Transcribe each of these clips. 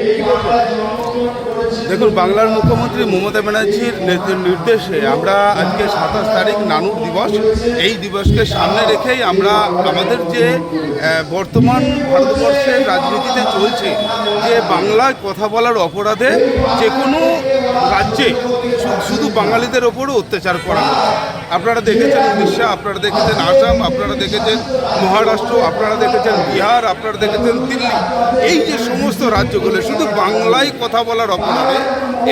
Obrigado, দেখুন, বাংলার মুখ্যমন্ত্রী মমতা ব্যানার্জির নির্দেশে আমরা আজকে সাতাশ তারিখ নানুর দিবস। এই দিবসকে সামনে রেখেই আমরা আমাদের যে বর্তমান ভারতবর্ষের রাজনীতিতে চলছে, যে বাংলায় কথা বলার অপরাধে যে কোনো রাজ্যে শুধু বাঙালিদের ওপরও অত্যাচার করা আপনারা দেখেছেন উড়িষ্যা, আপনারা দেখেছেন আসাম, আপনারা দেখেছেন মহারাষ্ট্র, আপনারা দেখেছেন বিহার, আপনারা দেখেছেন দিল্লি। এই যে সমস্ত রাজ্যগুলো, শুধু বাংলায় কথা বলার অপরাধে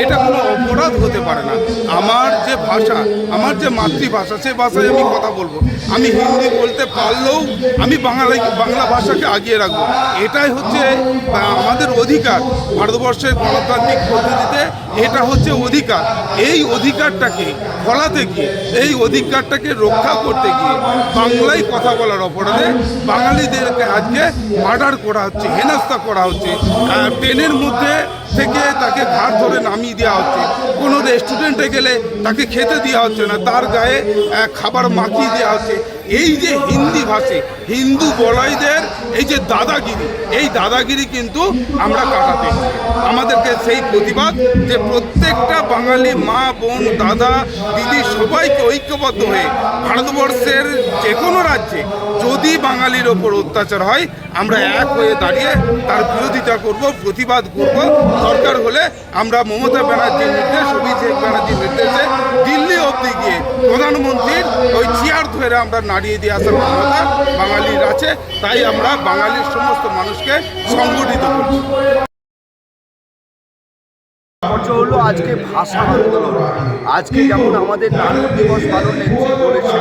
এটা কোনো অপরাধ হতে পারে না। আমার যে ভাষা, আমার যে মাতৃভাষা, সে ভাষায় আমি কথা বলব। আমি হিন্দি বলতে পারলেও আমি বাঙালি, বাংলা ভাষাকে আগিয়ে রাখব। এটাই হচ্ছে আমাদের অধিকার। ভারতবর্ষের গণতান্ত্রিক পদ্ধতিতে এটা হচ্ছে অধিকার। এই অধিকারটাকে ফলাতে গিয়ে, এই অধিকারটাকে রক্ষা করতে গিয়ে বাংলায় কথা বলার অপরাধে বাঙালিদেরকে আজকে মার্ডার করা হচ্ছে, হেনস্থা করা হচ্ছে। ট্রেনের মধ্যে থেকে তাকে ঘাট ধরে নামিয়ে দেওয়া হচ্ছে। কোনো রেস্টুরেন্টে গেলে তাকে খেতে দেওয়া হচ্ছে না, তার গায়ে খাবার মাখিয়ে দেওয়া হচ্ছে। এই যে হিন্দি ভাষী, হিন্দু বলাইদের এই যে দাদাগিরি, এই দাদাগিরি কিন্তু আমরা কাটাতে আমাদেরকে সেই প্রতিবাদ যে প্রত্যেকটা বাঙালি মা, বোন, দাদা, দিদি সবাইকে ঐক্যবদ্ধ হয়ে ভারতবর্ষের যে কোনো রাজ্যে যদি বাঙালির ওপর অত্যাচার হয়, আমরা এক হয়ে দাঁড়িয়ে তার বিরোধিতা করব, প্রতিবাদ করব। দরকার হলে আমরা মমতা ব্যানার্জির নির্দেশ, অভিষেক ব্যানার্জির নির্দেশে দিল্লি অবধি গিয়ে প্রধানমন্ত্রীর ওই চেয়ার ধরে আমরা নাড়িয়ে দিয়ে আসার ক্ষমতা বাঙালির আছে। তাই আমরা বাঙালির সমস্ত মানুষকে সংগঠিত করছি। তাৎপর্য হলো আজকে ভাষা আন্দোলন। আজকে যেমন আমাদের নানুর দিবস পালনের যে বলেছে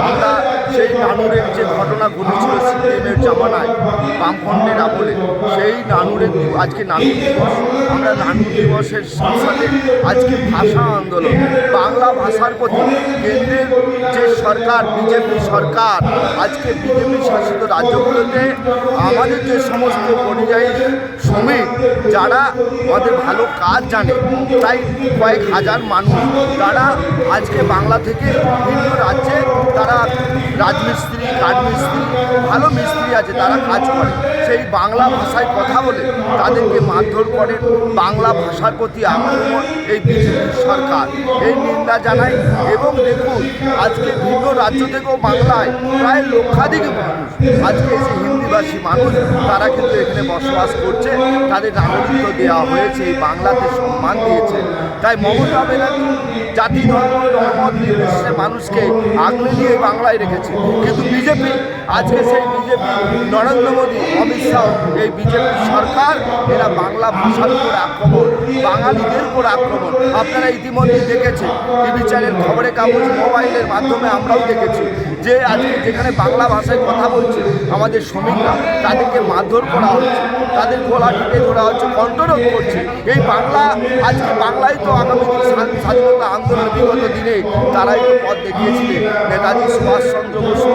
আমরা সেই নানুরের যে ঘটনা ঘটেছিল সিপিএমের জামানায় বামফ্রন্টের আমলে সেই নানুরের দি- আজকে নানুর দিবস। আমরা নানুর দিবসের সাথে সাথে আজকে ভাষা আন্দোলন, বাংলা ভাষার প্রতি কেন্দ্রের যে সরকার, বিজেপি সরকার, আজকে বিজেপি শাসিত রাজ্যগুলোতে আমাদের যে সমস্ত পরিযায়ী শ্রমিক, যারা আমাদের ভালো কাজ জানে তাই কয়েক হাজার মানুষ, তারা আজকে বাংলা থেকে বিভিন্ন রাজ্যে তারা রাজমিস্ত্রি, কাঠমিস্ত্রি, ভালো মিস্ত্রি আছে, তারা কাজ করে। সেই বাংলা ভাষায় কথা বলে তাদেরকে মারধর করে বাংলা ভাষার প্রতি আক্রমণ এই বিজেপি সরকার। এই নিন্দা জানাই এবং দেখুন, আজকে ভিন্ন রাজ্য থেকেও বাংলায় প্রায় লক্ষাধিক মানুষ, আজকে এসে হিন্দিভাষী মানুষ, তারা কিন্তু এখানে বসবাস করছে। তাদের নাগরিকত্ব দেওয়া হয়েছে, এই বাংলাতে সম্মান দিয়েছে। তাই মমতা ব্যানার্জি জাতি, ধর্ম ধর্ম নির্বিশেষে মানুষকে আগলে নিয়ে বাংলায় রেখেছে। কিন্তু বিজেপি, আজকে সেই বিজেপি, নরেন্দ্র মোদী, অমিত শাহ, এই বিজেপি সরকার, এরা বাংলা ভাষার উপর আক্রমণ, বাঙালিদের উপর আক্রমণ। আপনারা ইতিমধ্যে দেখেছেন, টিভি চ্যানেল খবরের কাগজ মোবাইলের মাধ্যমে আমরাও দেখেছি যে আজকে যেখানে বাংলা ভাষায় কথা বলছে আমাদের শ্রমিকরা, তাদেরকে মারধর করা হচ্ছে, তাদের গলা টিপে ধরা হচ্ছে, কণ্ঠরোধ করছে। এই বাংলা, আজকে বাংলায় তো আগামী দিন স্বাধীনতা আন্দোলন বিগত দিনে তারাই তো পথ দেখিয়েছিলেন। নেতাজি সুভাষচন্দ্র বসু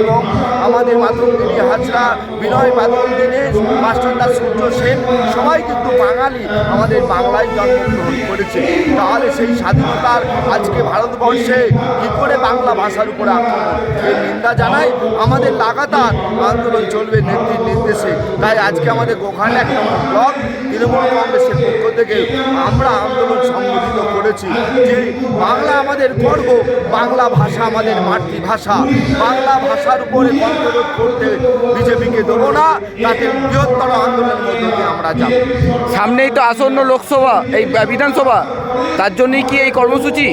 এবং আমাদের মাতঙ্গিনী হাজরা, বিনয় দীনেশ মাস্টারদা সূর্য সেন, সবাই কিন্তু বাঙালি আমাদের বাংলায় জন্মগ্রহণ করেছে। তাহলে সেই স্বাধীনতার আজকে ভারতবর্ষে কী করে বাংলা ভাষার উপরে আক্রমণ? নিন্দা জানাই আমাদের লাগাতার আন্দোলন চলবে নেত্রীর নির্দেশে। তাই আজকে আমাদের গোখান একটা ব্লক, তৃণমূল কংগ্রেসের পক্ষ থেকে আমরা আন্দোলন সংগঠিত করেছি যে বাংলা আমাদের গর্ব বাংলা ভাষা আমাদের মাতৃভাষা। বাংলা ভাষার উপরে কণ্ঠরোধ করতে বিজেপিকে দেবো না তাতে বৃহত্তর আন্দোলনের মধ্যে দিয়ে আমরা যাব। সামনেই তো আসন্ন লোকসভা এই বিধানসভা তার জন্যই কি এই কর্মসূচি?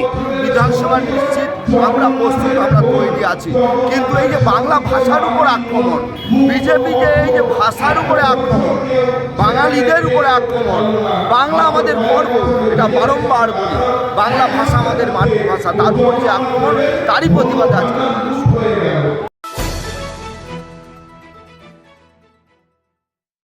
বিধানসভা নিশ্চিত আমরা প্রস্তুত, আমরা তৈরি আছি। কিন্তু এই যে বাংলা ভাষার উপর আক্রমণ, বিজেপিকে এই যে ভাষার উপরে আক্রমণ, বাঙালিদের উপরে আক্রমণ, বাংলা আমাদের গর্ব, এটা বারংবার বলি। বাংলা ভাষা আমাদের মাতৃভাষা, তার উপর যে আক্রমণ, তারই প্রতিবাদ আজকে